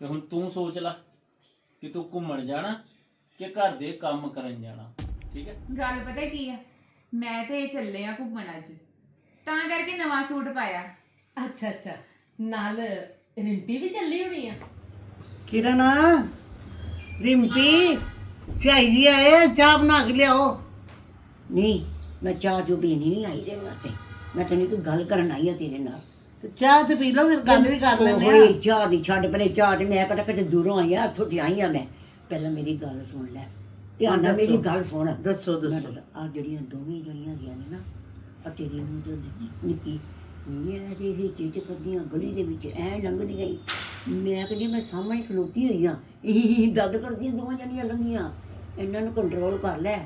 ਤੇ ਹੁਣ ਤੂੰ ਸੋਚ ਲੈ ਕਿ ਤੂੰ ਘੁੰਮਣ ਜਾਣਾ ਕਿ ਘਰ ਦੇ ਕੰਮ ਕਰਨ ਜਾਣਾ ਠੀਕ ਹੈ? ਗੱਲ ਪਤਾ ਕੀ ਆ? ਮੈਂ ਤੇ ਚੱਲੇ ਆ ਘੁੰਮਣ ਅੱਜ। ਤਾਂ ਕਰਕੇ ਨਵਾਂ ਸੂਟ ਪਾਇਆ। ਅੱਛਾ ਅੱਛਾ। ਨਾਲ ਰਿੰਪੀ ਵੀ ਚੱਲੀ ਹੋਣੀ ਆ? ਕਿਰਨ ਰਿੰਪੀ ਚਾਹੀਦੀ ਆਏ ਚਾਹ ਬਣਾ ਕੇ ਲਿਆਓ। ਨਹੀਂ ਮੈਂ ਚਾਹ ਜੋ ਪੀਣੀ ਨਹੀਂ ਆਈ ਦੇ ਵਾਸਤੇ। ਮੈਂ ਤੈਨੂੰ ਕੋਈ ਗੱਲ ਕਰਨ ਆਈ ਆ ਤੇਰੇ ਨਾਲ। ਤੇ ਚਾਹ ਤੇ ਪੀ ਲਓ ਫਿਰ ਗੱਲ ਵੀ ਕਰ ਲੈਂਦੇ ਆ। ਚਾਹ ਦੀ ਛੱਡ ਪਰੇ ਚਾਹ ਤੇ ਮੈਂ ਕਿਹੜਾ ਕਿਤੇ ਦੂਰੋਂ ਆਈ ਆ ਇੱਥੋਂ ਤੇ ਆਈ ਆ ਮੈਂ। ਪਹਿਲਾਂ ਮੇਰੀ ਗੱਲ ਸੁਣ ਲੈ। ਧਿਆਨ ਨਾਲ ਮੇਰੀ। ਗੱਲ ਸੁਣ। ਦੱਸੋ ਦੱਸੋ। ਆ ਜਿਹੜੀਆਂ ਦੋਵੇਂ ਜਿਹੜੀਆਂ ਹੈਗੀਆਂ ਨੇ ਨਾ ਆ ਤੇਰੀ ਨੂੰ ਜੋ ਨਿੱਕੀ ਮੈਂ ਤੇ ਇਹ ਚੀਜ਼ ਕਰਦੀਆਂ ਗਲੀ ਦੇ ਵਿੱਚ ਐ ਲੰਘਦੀਆਂ ਈ। ਮੈਂ ਕਹਿੰਦੀ ਮੈਂ ਸਾਹਮਣੇ ਖਲੋਤੀ ਹੋਈ ਆ। ਇਹ ਦੱਦ ਕਰਦੀਆਂ ਦੋਵਾਂ ਜਣੀਆਂ ਲੰਘੀਆਂ। ਇਹਨਾਂ ਨੂੰ ਕੰਟਰੋਲ ਕਰ ਲੈ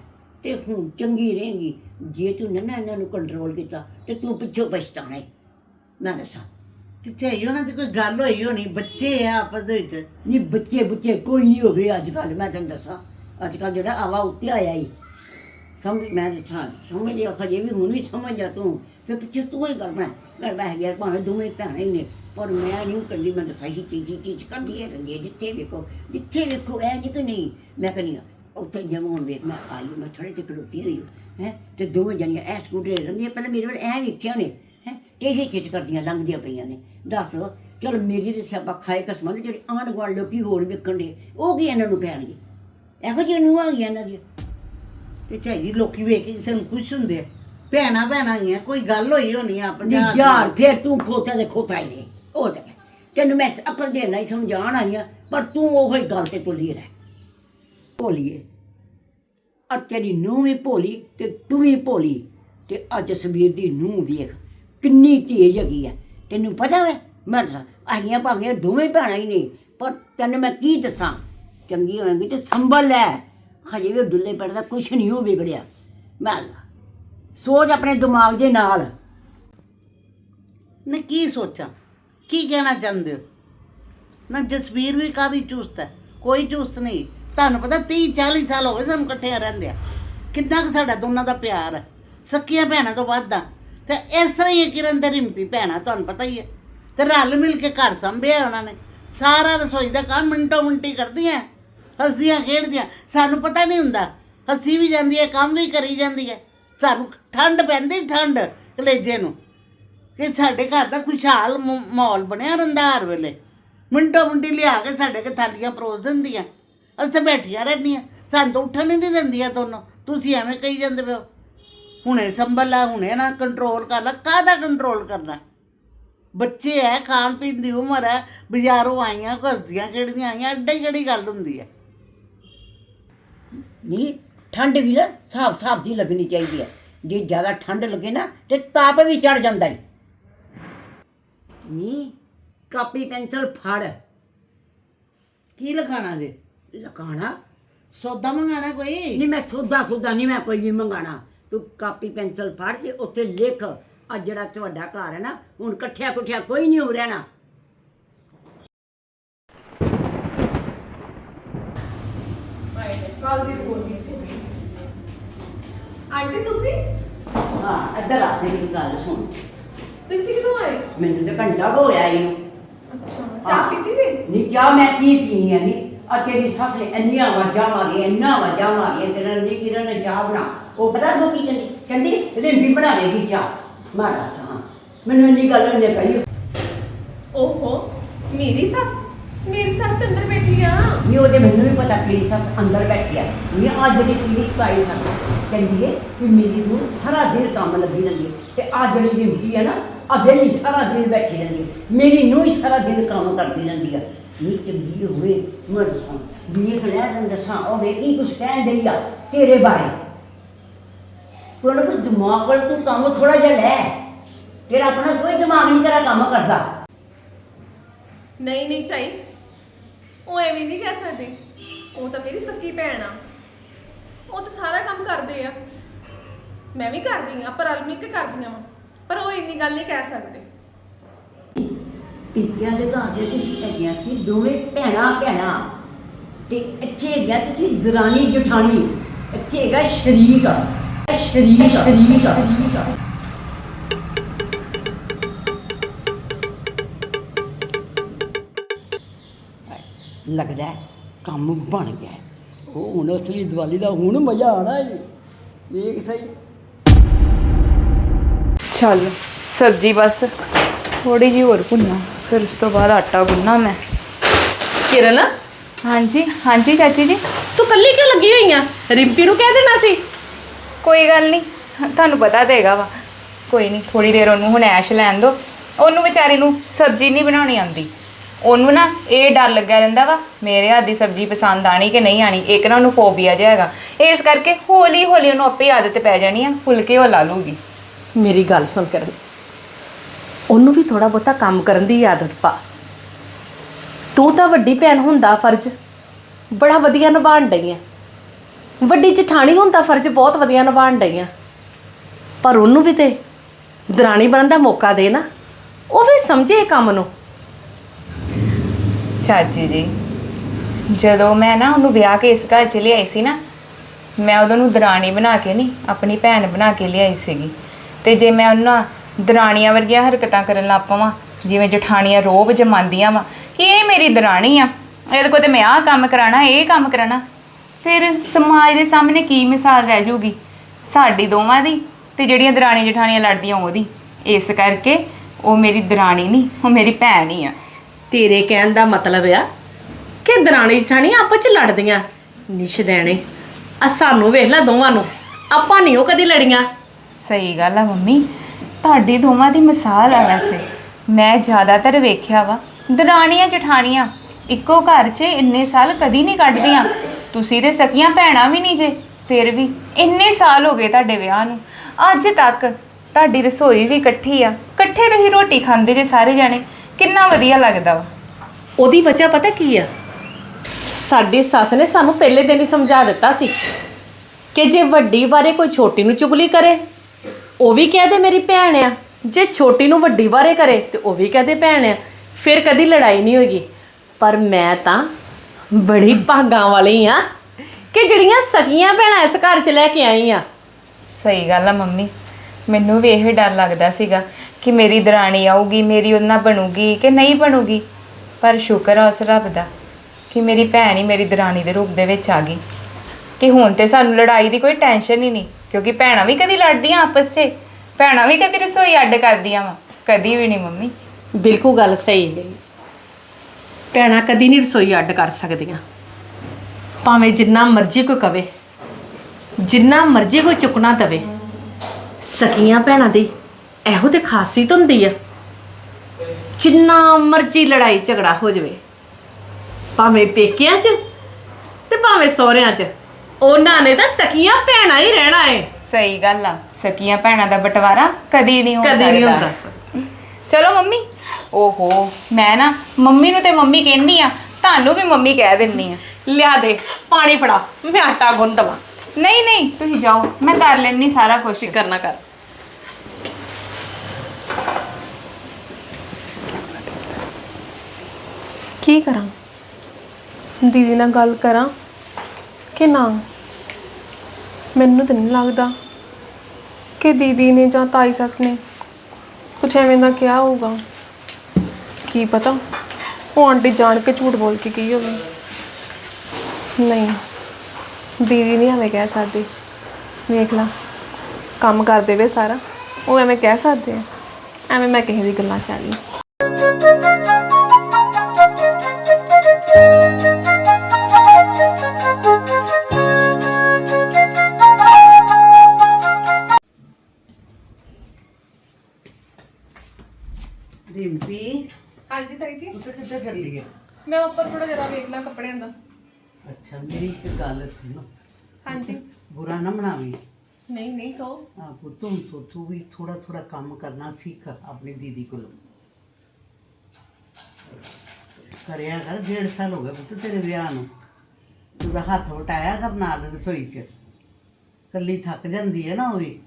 ਤੇ ਹੁਣ ਚੰਗੀ ਰਹੇਗੀ। ਜੇ ਤੂੰ ਨਾ ਇਹਨਾਂ ਨੂੰ ਕੰਟਰੋਲ ਕੀਤਾ ਤੇ ਤੂੰ ਪਿੱਛੋਂ ਪਛਤਾਣਾ ਈ। ਮੈਂ ਦੱਸਾਂ। ਕਿੱਥੇ ਆਈ ਨਾ, ਤੇ ਕੋਈ ਗੱਲ ਹੋਈ ਹੋਣੀ, ਬੱਚੇ ਆ ਆਪਸ ਦੇ ਵਿੱਚ? ਨਹੀਂ, ਬੱਚੇ, ਬੁੱਚੇ ਕੋਈ ਨਹੀਂ ਹੋ ਗਏ ਅੱਜ ਕੱਲ ਮੈਂ ਤੈਨੂੰ ਦੱਸਾਂ। ਅੱਜ ਕੱਲ ਜਿਹੜਾ ਆਵਾ ਉੱਤੇ ਆਇਆ ਹੀ ਸਮਝ, ਮੈਂ ਦੱਸਾਂ, ਸਮਝ ਆ ਖਜੇ ਵੀ ਹੁਣ ਵੀ ਸਮਝ ਜਾ ਤੂੰ, ਫਿਰ ਪਿੱਛੇ ਤੂੰ ਹੀ ਕਰਨਾ ਮੈਂ ਬਹਿ ਗਿਆ ਭਾਵੇਂ ਦੋਵੇਂ ਭੈਣੇ ਹੀ ਨੇ, ਪਰ ਮੈਂ ਨਹੀਂ ਕੱਲੀ ਮੈਂ ਦੱਸਾਂ ਸਹੀ ਚੀਜ਼ ਹੀ ਚੀਜ਼ ਕਰਦੀ ਹੈ ਰਹਿੰਦੀ ਹੈ ਜਿੱਥੇ ਵੇਖੋ ਜਿੱਥੇ ਵੇਖੋ, ਐ ਨਹੀਂ ਕਿ ਨਹੀਂ, ਮੈਂ ਕਹਿੰਦੀ ਹਾਂ ਉੱਥੇ ਜਿਵੇਂ ਹੁਣ ਵੇਖ, ਮੈਂ ਆਈ ਮੈਂ ਥੜੇ ਤੇ ਖਲੋਤੀ ਹੋਈ ਹੈ ਤੇ ਦੋਵੇਂ ਜਣੀਆਂ ਐ ਸਕੂਟਰ ਰਹਿੰਦੀਆਂ, ਪਹਿਲਾਂ ਮੇਰੇ ਵੱਲ ਐ ਵੇਖਿਆ ਨੇ ਹੈ? ਇਹ ਚੀਜ਼ ਕਰਦੀਆਂ ਲੰਘਦੀਆਂ ਪਈਆਂ ਨੇ। ਦੱਸ ਚਲ ਮੇਰੀ ਤੇ ਸਿਆਪਾ ਖਾਏ ਕਸਮਾਂ ਦੇ ਜਿਹੜੇ ਆਂਢ ਗੁਆਂਢ ਲੋਕੀ ਹੋਰ ਵੇਖਣ ਦੇ ਉਹ ਕੀ ਇਹਨਾਂ ਨੂੰ ਪੈਣਗੇ? ਇਹੋ ਜਿਹੇ ਨੂੰ ਆ ਗਿਆ ਇਹਨਾਂ ਦੀ ਤੇ ਚਾਹੀਦੀ ਲੋਕੀ ਵੇਖ ਕੇ ਕਿਸੇ ਨੂੰ ਖੁਸ਼ ਹੁੰਦੇ ਆ। ਭੈਣਾ ਭੈਣਾ ਹੀ ਆ ਕੋਈ ਗੱਲ ਹੋਈ ਹੋਣੀ ਆ ਨਹੀਂ ਪੰਜਾਬ ਯਾਰ ਫਿਰ ਤੂੰ ਖੋਤਾ ਦੇ ਖੋਤਾ ਹੀ ਦੇ ਉਹ ਤਾਂ ਹੈ। ਤੈਨੂੰ ਮੈਂ ਅਕਲ ਦੇ ਨਹੀਂ ਸਮਝਾਣ ਆਈ ਆ ਪਰ ਤੂੰ ਉਹੀ ਗੱਲ ਤੇ ਤੁਲੀ ਰਹਿ। ਭੋਲੀਏ ਆ ਤੇਰੀ ਨੂੰਹ ਵੀ ਭੋਲੀ ਤੇ ਤੂੰ ਵੀ ਭੋਲੀ ਤੇ ਅੱਜ ਜਸਵੀਰ ਦੀ ਨੂੰਹ ਵੇਖ। ਕਿੰਨੀ ਤੇਜ਼ ਹੈਗੀ ਆ। ਤੈਨੂੰ ਪਤਾ ਵੇ, ਮੈਂ ਦੱਸਾਂ ਆਈਆਂ ਭਾਵੇਂ ਦੋਵੇਂ ਭੈਣਾਂ ਹੀ ਨਹੀਂ, ਪਰ ਤੈਨੂੰ ਮੈਂ ਕੀ ਦੱਸਾਂ, ਚੰਗੀ ਹੋਵੇਗੀ ਤੇ ਸੰਭਲ ਲੈ। ਹਜੇ ਵੀ ਡੁੱਲੇ ਪੜਦਾ ਕੁਛ ਨਹੀਂ ਹੋ ਵਿਗੜਿਆ। ਮੈਂ ਸੋਚ ਆਪਣੇ ਦਿਮਾਗ ਦੇ ਨਾਲ। ਨੇ ਕੀ ਸੋਚਾਂ, ਕੀ ਕਹਿਣਾ ਚਾਹੁੰਦੇ ਹੋ? ਨਾ ਜਸਵੀਰ ਵੀ ਕਾਦੀ ਚੁਸਤ ਹੈ? ਕੋਈ ਚੁਸਤ ਨਹੀਂ। ਤੁਹਾਨੂੰ ਪਤਾ 30 40 ਸਾਲ ਹੋ ਗਏ ਸਾਨੂੰ ਇਕੱਠੇ ਰਹਿੰਦੇ ਆ ਕਿੰਨਾ ਕੁ ਸਾਡਾ ਦੋਨਾਂ ਦਾ ਪਿਆਰ ਹੈ? ਸਕੀਆਂ ਭੈਣਾਂ ਤੋਂ ਵੱਧ ਆ। ਤੇ ਇਸ ਤਰ੍ਹਾਂ ਹੀ ਹੈ ਕਿਰਨ ਤੇ ਰਿੰਪੀ ਭੈਣਾ, ਤੁਹਾਨੂੰ ਪਤਾ ਹੀ ਹੈ। ਤੇ ਰਲ ਮਿਲ ਕੇ ਘਰ ਸੰਭਿਆ ਉਹਨਾਂ ਨੇ। ਸਾਰਾ ਰਸੋਈ ਦਾ ਕੰਮ ਮਿੰਟੋ ਮਿੰਟੀ ਕਰਦੀਆਂ ਹੱਸਦੀਆਂ ਖੇਡਦੀਆਂ। ਸਾਨੂੰ ਪਤਾ ਨਹੀਂ ਹੁੰਦਾ, ਹੱਸੀ ਵੀ ਜਾਂਦੀ ਹੈ, ਕੰਮ ਵੀ ਕਰੀ ਜਾਂਦੀ ਹੈ। ਸਾਨੂੰ ਠੰਡ ਪੈਂਦੀ, ਠੰਡ ਕਲੇਜੇ ਨੂੰ। ਕਿ ਸਾਡੇ ਘਰ ਦਾ ਖੁਸ਼ਹਾਲ ਮ- ਮਾਹੌਲ ਬਣਿਆ ਰਹਿੰਦਾ ਹਰ ਵੇਲੇ। ਮਿੰਟੋ ਮਿੰਟੀ ਲਿਆ ਕੇ ਸਾਡੇ ਕੇ ਥਾਲੀਆਂ ਪਰੋਸ ਦਿੰਦੀਆਂ। ਅਸੀਂ ਬੈਠੀਆਂ ਰਹਿੰਦੀਆਂ। ਸਾਨੂੰ ਤਾਂ ਉੱਠਣ ਹੀ ਨਹੀਂ ਦਿੰਦੀਆਂ ਦੋਨੋਂ ਤੁਸੀਂ ਐਵੇਂ ਕਹੀ ਜਾਂਦੇ ਪਿਓ ਹੁਣੇ ਸੰਭਲ ਲਾ ਹੁਣੇ ਨਾ ਕੰਟਰੋਲ ਕਰ ਲੈ ਕਾਹਦਾ ਕੰਟਰੋਲ ਕਰਨਾ ਬੱਚੇ ਐ ਖਾਣ ਪੀਣ ਦੀ ਉਮਰ ਹੈ ਬਾਜ਼ਾਰੋਂ ਆਈਆਂ ਘਸਦੀਆਂ ਖੇਡਦੀਆਂ ਆਈਆਂ ਐਡਾ ਹੀ ਕਿਹੜੀ ਗੱਲ ਹੁੰਦੀ ਹੈ ਨਹੀਂ ਠੰਡ ਵੀ ਨਾ ਸਾਫ਼ ਸਾਫ਼ ਦੀ ਲੱਗਣੀ ਚਾਹੀਦੀ ਹੈ ਜੇ ਜ਼ਿਆਦਾ ਠੰਡ ਲੱਗੇ ਨਾ ਤੇ ਤਾਪ ਵੀ ਚੜ ਜਾਂਦਾ ਹੈ ਨਹੀਂ ਕਾਪੀ ਪੈਨਸਲ ਫੜ। ਕੀ ਲਿਖਾਣਾ ਜੇ? ਲਗਾਣਾ ਸੌਦਾ ਮੰਗਾਣਾ ਕੋਈ? ਨਹੀਂ ਮੈਂ ਸੋਦਾ ਸੋਦਾ ਨਹੀਂ ਮੈਂ ਕੋਈ ਵੀ ਮੰਗਾਣਾ। ਤੂੰ ਕਾਪੀ ਪੈਨਸਲ ਫੜ ਤੇ ਉੱਥੇ ਲਿਖ। ਆ ਜਿਹੜਾ ਤੁਹਾਡਾ ਘਰ ਹੈ ਨਾ ਹੁਣ ਇਕੱਠਿਆ ਕੁੱਠਿਆ ਕੋਈ ਨਹੀਂ ਹੋ ਰਹਿਣਾ। ਕੱਲ ਦੀ ਆਂਟੀ ਤੁਸੀਂ? ਹਾਂ ਇੱਧਰ ਆ ਮੇਰੀ ਗੱਲ ਸੁਣ। ਤੁਸੀਂ ਕਿਦੋਂ ਆਏ? ਮੈਨੂੰ ਤਾਂ ਘੰਟਾ ਹੋ ਗਿਆ ਇਹਨੂੰ ਅੱਛਾ ਚਾਹ ਪੀਤੀ ਸੀ? ਨਹੀਂ ਚਾਹ ਮੈਂ ਕੀ ਪੀਣੀ ਆ ਨਹੀਂ। ਆ ਤੇਰੀ ਸੱਸ ਨੇ ਇੰਨੀਆਂ ਆਵਾਜ਼ਾਂ ਮਾਰੀਆਂ ਇੰਨਾ ਆਵਾਜ਼ਾਂ ਮਾਰੀਆਂ ਤੇਰਾ ਨੇ ਕਿਰਨ ਨੇ ਚਾਹ ਬਣਾ। ਉਹ ਪਤਾ ਉਹ ਕੀ ਕਹਿੰਦੀ? ਕਹਿੰਦੀ ਰਿੰਪੀ ਬਣਾਵੇਗੀ ਚਾਹ ਮਾਰਾ ਸਾਂ ਮੈਨੂੰ ਇੰਨੀ ਗੱਲ ਉਹਨੇ ਕਹੀ ਓਹੋ ਮੇਰੀ ਸੱਸ? ਮੇਰੀ ਸੱਸ ਤਾਂ ਅੰਦਰ ਬੈਠੀ ਆ। ਨਹੀਂ ਉਹਦੇ ਮੈਨੂੰ ਵੀ ਪਤਾ ਤੇਰੀ ਸੱਸ ਅੰਦਰ ਬੈਠੀ ਆ। ਇਹ ਅੱਜ ਦੀ ਤੇਰੀ ਕਾਈ ਸੱਸ। ਕਹਿੰਦੀ ਹੈ ਕਿ ਮੇਰੀ ਨੂੰ ਸਾਰਾ ਦਿਨ ਕੰਮ ਲੱਗੀ ਰਹਿੰਦੀ ਤੇ ਆ ਜਿਹੜੀ ਰਿੰਪੀ ਹੈ ਨਾ ਆ ਬੇਲੀ ਸਾਰਾ ਦਿਨ ਬੈਠੀ ਰਹਿੰਦੀ ਮੇਰੀ ਨੂੰ ਹੀ ਸਾਰਾ ਦਿਨ ਕੰਮ ਕਰਦੀ ਰਹਿੰਦੀ ਹੈ ਨੀ ਚੰਗੀ ਹੋਵੇ ਮੈਂ ਦੱਸਾਂ ਦੇਖ ਲੈ ਤੈਨੂੰ ਦੱਸਾਂ ਉਹ ਵੇ ਕੁਛ ਕਹਿਣ ਡਈ ਆ ਤੇਰੇ ਬਾਰੇ ਤੂੰ ਕੋਈ ਦਿਮਾਗ ਵੱਲ ਤੂੰ ਕੰਮ ਥੋੜਾ ਜਿਹਾ ਲੈ ਤੇਰਾ ਆਪਣਾ ਕੋਈ ਦਿਮਾਗ ਨਹੀਂ ਤੇਰਾ ਕੰਮ ਕਰਦਾ ਨਹੀਂ ਨਹੀਂ ਚਾਈ। ਉਹ ਐਵੇਂ ਨਹੀਂ ਕਹਿ ਸਕਦੇ। ਉਹ ਤਾਂ ਮੇਰੀ ਸੱਕੀ ਭੈਣ ਆ। ਉਹ ਤਾਂ ਸਾਰਾ ਕੰਮ ਕਰਦੇ ਆ। ਮੈਂ ਵੀ ਕਰਦੀ ਆ, ਪਰ ਰਲ ਕਰਦੀਆਂ ਵਾਂ। ਪਰ ਉਹ ਇੰਨੀ ਗੱਲ ਨਹੀਂ ਕਹਿ ਸਕਦੇ। ਪੀਕਿਆਂ ਦੇ ਘਰ ਦੇ ਤੁਸੀਂ ਹੈਗੀਆਂ ਸੀ, ਦੋਵੇਂ ਭੈਣਾਂ ਭੈਣਾਂ। ਤੇ ਇੱਥੇ ਹੈਗਾ ਤੁਸੀਂ ਦਰਾਣੀ ਜਠਾਣੀ, ਇੱਥੇ ਹੈਗਾ ਸ਼ਰੀਕ ਸ਼ਰੀਕ ਸ਼ਰੀਕ ਲੱਗਦਾ ਹੈ ਕੰਮ ਬਣ ਗਿਆ ਹੈ। ਉਹ ਹੁਣ ਅਸਲੀ ਦੀਵਾਲੀ ਦਾ ਹੁਣ ਮਜ਼ਾ ਆਣਾ ਹੈ। ਵੇਖ ਸਹੀ। ਚੱਲ, ਸਬਜ਼ੀ ਬਸ ਥੋੜੀ ਜਿਹੀ ਹੋਰ ਭੁੰਨਾ। ਫਿਰ ਉਸ ਤੋਂ ਬਾਅਦ ਆਟਾ ਗੁੰਨਾ ਮੈਂ। ਕਿਰਨ? ਹਾਂਜੀ ਹਾਂਜੀ ਚਾਚੀ ਜੀ। ਤੂੰ ਕੱਲੀ ਕਿਉਂ ਲੱਗੀ ਹੋਈ ਆ? ਰਿੰਪੀ ਨੂੰ ਕਹਿ ਦੇਣਾ ਸੀ। ਕੋਈ ਗੱਲ ਨਹੀਂ ਤੁਹਾਨੂੰ ਪਤਾ ਤਾਂ ਹੈਗਾ ਵਾ। ਕੋਈ ਨਹੀਂ ਥੋੜੀ ਦੇਰ ਉਹਨੂੰ ਹੁਣ ਐਸ਼ ਲੈਣ ਦੋ। ਉਹਨੂੰ ਵਿਚਾਰੀ ਨੂੰ ਸਬਜ਼ੀ ਨਹੀਂ ਬਣਾਉਣੀ ਆਉਂਦੀ। ਉਹਨੂੰ ਨਾ ਇਹ ਡਰ ਲੱਗਾ ਰਹਿੰਦਾ ਵਾ ਮੇਰੇ ਹੱਥ ਦੀ ਸਬਜ਼ੀ ਪਸੰਦ ਆਣੀ ਕਿ ਨਹੀਂ ਆਣੀ ਇੱਕ ਨਾ ਉਹਨੂੰ ਫੋਬੀਆ ਜਿਹਾ ਹੈਗਾ। ਇਸ ਕਰਕੇ ਹੌਲੀ ਹੌਲੀ ਉਹਨੂੰ ਆਪੇ ਆਦਤ ਪੈ ਜਾਣੀ ਆ ਫੁਲਕੇ ਉਹ ਲਾ ਲੂਗੀ। ਮੇਰੀ ਗੱਲ ਸੁਣ ਕਰਨ ਉਹਨੂੰ ਵੀ ਥੋੜਾ ਬਹੁਤਾ ਕੰਮ ਕਰਨ ਦੀ ਆਦਤ ਪਾ। ਤੂੰ ਤਾਂ ਵੱਡੀ ਭੈਣ ਹੁੰਦਾ ਫਰਜ਼। ਬੜਾ ਵਧੀਆ ਨਿਭਾਣ ਡਈ ਆ। ਵੱਡੀ ਜਠਾਣੀ ਹੁੰਦਾ ਫਰਜ਼, ਬਹੁਤ ਵਧੀਆ ਨਿਭਾਣ ਡਈ ਆ। ਪਰ ਉਹਨੂੰ ਵੀ ਤੇ ਦਰਾਣੀ ਬਣਨ ਦਾ ਮੌਕਾ ਦੇ ਨਾ। ਉਹ ਵੀ ਸਮਝੇ ਇਹ ਕੰਮ ਨੂੰ। ਚਾਚੀ ਜੀ, ਜਦੋਂ ਮੈਂ ਨਾ ਉਹਨੂੰ ਵਿਆਹ ਕੇ ਇਸ ਘਰ ਚ ਲਿਆਈ ਸੀ ਨਾ, ਮੈਂ ਉਹਨੂੰ ਦਰਾਣੀ ਬਣਾ ਕੇ ਨਹੀਂ ਆਪਣੀ ਭੈਣ ਬਣਾ ਕੇ ਲਿਆਈ ਸੀਗੀ। ਤੇ ਜੇ ਮੈਂ ਉਹਨਾਂ ਦਰਾਣੀਆਂ ਵਰਗੀਆਂ ਹਰਕਤਾਂ ਕਰਨ ਲੱਗ ਪਵਾਂ। ਜਿਵੇਂ ਜਠਾਣੀਆਂ ਰੋਬ ਜਮਾਂਦੀਆਂ ਵਾ ਕਿ ਇਹ ਮੇਰੀ ਦਰਾਣੀ ਆ। ਇਹਦੇ ਕੋਲ ਤੇ ਮੈਂ ਆਹ ਕੰਮ ਕਰਾਣਾ ਇਹ ਕੰਮ ਕਰਾਣਾ। ਫਿਰ ਸਮਾਜ ਦੇ ਸਾਹਮਣੇ ਕੀ ਮਿਸਾਲ ਰਹਿ ਜੂਗੀ? ਸਾਡੀ ਦੋਵਾਂ ਦੀ ਤੇ ਜਿਹੜੀਆਂ ਦਰਾਣੀ ਜਠਾਣੀਆਂ ਲੜਦੀਆਂ ਉਹਦੀ। ਇਸ ਕਰਕੇ ਉਹ ਮੇਰੀ ਦਰਾਣੀ ਨਹੀਂ ਉਹ ਮੇਰੀ ਭੈਣ ਹੀ ਆ। ਤੇਰੇ ਕਹਿਣ ਦਾ ਮਤਲਬ ਆ ਕਿ ਦਰਾਣੀ ਜਠਾਣੀ ਆਪਸ ਚ ਲੜਦੀਆਂ। ਨਿਸ਼ ਦੇਣੇ ਆ ਸਾਨੂੰ ਵੇਖ ਲੈ ਦੋਵਾਂ ਨੂੰ। ਆਪਾਂ ਨਹੀਂ ਉਹ ਕਦੀ ਲੜੀਆਂ। ਸਹੀ ਗੱਲ ਆ ਮੰਮੀ। ਤੁਹਾਡੀ ਦੋਵਾਂ ਦੀ ਮਿਸਾਲ ਆ ਵੈਸੇ। ਮੈਂ ਜ਼ਿਆਦਾਤਰ ਵੇਖਿਆ ਵਾ। ਦਰਾਣੀਆਂ ਜਠਾਣੀਆਂ, ਇੱਕੋ ਘਰ 'ਚ ਇੰਨੇ ਸਾਲ ਕਦੀ ਨਹੀਂ ਕੱਢਦੀਆਂ। ਤੁਸੀਂ ਤੇ ਸਕੀਆਂ ਭੈਣਾਂ ਵੀ ਨਹੀਂ ਜੇ, ਫਿਰ ਵੀ ਇੰਨੇ ਸਾਲ ਹੋ ਗਏ ਤੁਹਾਡੇ ਵਿਆਹ ਨੂੰ। ਅੱਜ ਤੱਕ ਤੁਹਾਡੀ ਰਸੋਈ ਵੀ ਇਕੱਠੀ ਆ। ਇਕੱਠੇ ਤੁਸੀਂ ਰੋਟੀ ਖਾਂਦੇ ਜੇ ਸਾਰੇ ਜਾਣੇ। ਕਿੰਨਾ ਵਧੀਆ ਲੱਗਦਾ ਵਾ। ਉਹਦੀ ਵਜ੍ਹਾ ਪਤਾ ਕੀ ਆ? ਸਾਡੀ ਸੱਸ ਨੇ ਸਾਨੂੰ ਪਹਿਲੇ ਦਿਨ ਹੀ ਸਮਝਾ ਦਿੱਤਾ ਸੀ ਕਿ ਜੇ ਵੱਡੀ ਬਾਰੇ ਕੋਈ ਛੋਟੀ ਨੂੰ ਚੁਗਲੀ ਕਰੇ ਉਹ ਵੀ ਕਹਿ ਦੇ ਮੇਰੀ ਭੈਣ ਆ। ਜੇ ਛੋਟੀ ਨੂੰ ਵੱਡੀ ਬਾਰੇ ਕਰੇ ਤੇ ਉਹ ਵੀ ਕਹਦੇ ਭੈਣ ਆ। ਫਿਰ ਕਦੀ ਲੜਾਈ ਨਹੀਂ ਹੋਏਗੀ। ਪਰ ਮੈਂ ਤਾਂ ਬੜੀ ਭਾਗਾਂ ਵਾਲੀ ਆ ਕਿ ਜਿਹੜੀਆਂ ਸਕੀਆਂ ਭੈਣਾਂ ਇਸ ਘਰ 'ਚ ਲੈ ਕੇ ਆਈ ਆ। ਸਹੀ ਗੱਲ ਆ ਮੰਮੀ। ਮੈਨੂੰ ਵੀ ਇਹ ਡਰ ਲੱਗਦਾ ਸੀਗਾ ਕਿ ਮੇਰੀ ਦਰਾਣੀ ਆਊਗੀ, ਮੇਰੀ ਉਹਨਾਂ ਬਣੂਗੀ ਕਿ ਨਹੀਂ ਬਣੂਗੀ। ਪਰ ਸ਼ੁਕਰ ਆ ਉਸ ਰੱਬ ਦਾ ਕਿ ਮੇਰੀ ਭੈਣ ਹੀ ਮੇਰੀ ਦਰਾਣੀ ਦੇ ਰੂਪ ਦੇ ਵਿੱਚ ਆ ਗਈ। ਕਿ ਹੁਣ ਤੇ ਸਾਨੂੰ ਲੜਾਈ ਦੀ ਕੋਈ ਟੈਨਸ਼ਨ ਹੀ ਨਹੀਂ। ਕਿਉਂਕਿ ਭੈਣਾਂ ਵੀ ਕਦੀ ਲੜਦੀਆਂ ਆਪਸ 'ਚ। ਭੈਣਾਂ ਵੀ ਕਦੀ ਰਸੋਈ ਅੱਡ ਕਰਦੀਆਂ ਵਾ। ਕਦੀ ਵੀ ਨਹੀਂ ਮੰਮੀ। ਬਿਲਕੁਲ ਗੱਲ ਸਹੀ ਹੈ। ਭੈਣਾਂ ਕਦੀ ਨਹੀਂ ਰਸੋਈ ਅੱਡ ਕਰ ਸਕਦੀਆਂ। ਭਾਵੇਂ ਜਿੰਨਾ ਮਰਜ਼ੀ ਕੋਈ ਕਵੇ, ਜਿੰਨਾ ਮਰਜ਼ੀ ਕੋਈ ਚੁੱਕਣਾ ਦਵੇ, ਸਕੀਆਂ ਭੈਣਾਂ ਦੀ ਇਹੋ ਤੇ ਖਾਸੀਅਤ ਹੁੰਦੀ ਆ। ਜਿੰਨਾ ਮਰਜ਼ੀ ਲੜਾਈ ਝਗੜਾ ਹੋ ਜਾਵੇ, ਭਾਵੇਂ ਪੇਕਿਆਂ 'ਚ ਤੇ ਭਾਵੇਂ ਸਹੁਰਿਆਂ 'ਚ। ਉਹਨਾਂ ਨੇ ਤਾਂ ਸਕੀਆਂ ਭੈਣਾਂ ਹੀ ਰਹਿਣਾ ਏ। ਸਹੀ ਗੱਲ ਆ ਸਕੀਆਂ ਭੈਣਾਂ ਦਾ ਬਟਵਾਰਾ ਕਦੀ ਨਹੀਂ ਹੋ ਕਦੇ ਨਹੀਂ। ਹੁੰਦਾ। ਚਲੋ ਮੰਮੀ ਓਹੋ ਮੈਂ ਨਾ ਮੰਮੀ ਨੂੰ ਤੇ ਮੰਮੀ ਕਹਿੰਦੀ ਆ ਤੁਹਾਨੂੰ ਵੀ ਮੰਮੀ ਕਹਿ ਦਿੰਨੀ ਆ। ਲਿਆ ਦੇ ਪਾਣੀ ਫੜਾ ਮੈਂ ਆਟਾ ਗੁੰਨ ਦਵਾਂ। ਨਹੀਂ ਨਹੀਂ ਤੁਸੀਂ ਜਾਓ ਮੈਂ ਕਰ ਲੈਣੀ ਸਾਰਾ ਕੁਝ ਫਿਕਰ ਨਾ ਕਰ। ਕੀ ਕਰਾਂ? ਦੀਦੀ ਨਾਲ ਗੱਲ ਕਰਾਂ? ਕਿ ਨਾ? ਮੈਨੂੰ ਤਾਂ ਨਹੀਂ ਲੱਗਦਾ ਕਿ ਦੀਦੀ ਨੇ ਜਾਂ ਤਾਈ ਸੱਸ ਨੇ ਕੁਛ ਐਵੇਂ ਦਾ ਕਿਹਾ ਹੋਊਗਾ। ਕੀ ਪਤਾ? ਉਹ ਆਂਟੀ ਜਾਣ ਕੇ ਝੂਠ ਬੋਲ ਕੇ ਕੀ ਹੋਵੇ। ਨਹੀਂ, ਦੀਦੀ ਨਹੀਂ ਐਵੇਂ ਕਹਿ ਸਕਦੀ। ਵੇਖ ਲਾ, ਕੰਮ ਕਰਦੇ ਵੇ ਸਾਰਾ। ਉਹ ਐਵੇਂ ਕਹਿ ਸਕਦੇ ਆ। ਐਵੇਂ ਮੈਂ ਕਿਸੇ ਦੀ ਗੱਲਾਂ ਚ ਆ ਗਈ। ਕਿੱਥੇ ਚੱਲੀ ਹੈ ਮੈਂ ਉੱਪਰ ਥੋੜਾ ਜਿਹਾ ਵੇਖ ਲਾਂ ਕੱਪੜਿਆਂ ਦਾ। ਅੱਛਾ ਮੇਰੀ ਇੱਕ ਗੱਲ ਸੁਣ। ਹਾਂਜੀ। ਬੁਰਾ ਨਾ ਮਨਾਵੀਂ। ਨਹੀਂ ਨਹੀਂ ਕਹੋ। ਆ ਤੂੰ ਤੂੰ ਤੂੰ ਵੀ ਥੋੜਾ ਥੋੜਾ ਕੰਮ ਕਰਨਾ ਸਿੱਖ ਆਪਣੀ ਦੀਦੀ ਕੋਲੋਂ। ਕਰਿਆ ਕਰ ਡੇਢ ਸਾਲ ਹੋ ਗਏ ਪੁੱਤ ਤੇਰੇ ਵਿਆਹ ਨੂੰ। ਤੂੰ ਦਾ ਹੱਥ ਵਟਾਇਆ ਕਰ ਨਾਲ ਰਸੋਈ 'ਚ। ਕੱਲੀ ਥੱਕ ਜਾਂਦੀ ਹੈ ਨਾ ਉਹ ਵੀ।